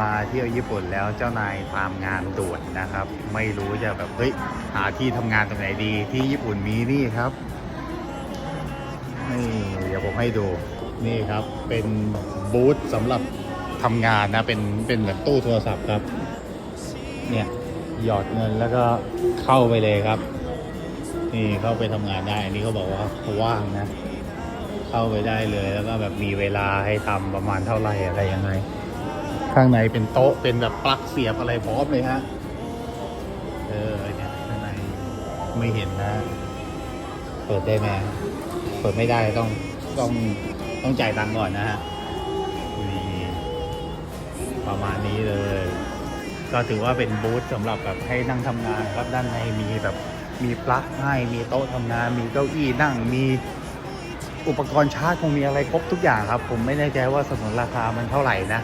มาเที่ยวญี่ปุ่นแล้วเจ้านายตามงานด่วนนะครับ ไม่รู้จะแบบเฮ้ยหาที่ทำงานตรงไหนดีที่ญี่ปุ่นมีนี่ครับนี่เดี๋ยวผมให้ดูนี่ครับ เป็นบูธสำหรับทำงานนะเป็นเป็นเหมือนตู้โทรศัพท์ครับ เนี่ยหยอดเงินแล้วก็เข้าไปเลยครับ นี่เข้าไปทำงานได้อันนี้เขาบอกว่าเขาว่างนะ เข้าไปได้เลยแล้วก็แบบมีเวลาให้ทำประมาณเท่าไหร่อะไรยังไง ข้างในเป็นโต๊ะเป็นแบบปลั๊กเสียบอะไรพร้อมเลยฮะ เออเนี่ยข้างในไม่เห็นนะ เปิดได้ไหมเปิดไม่ได้ต้องต้องต้องจ่ายตังค์ก่อนนะฮะนี่ประมาณนี้เลย ก็ถือว่าเป็นบูธสำหรับแบบให้นั่งทำงานครับด้านในมีแบบมีปลั๊กให้มีโต๊ะทำงาน มีเก้าอี้นั่งมีอุปกรณ์ชาร์จคงมีอะไรครบทุกอย่างครับ ผมไม่แน่ใจว่าสนุนราคามันเท่าไหร่นะ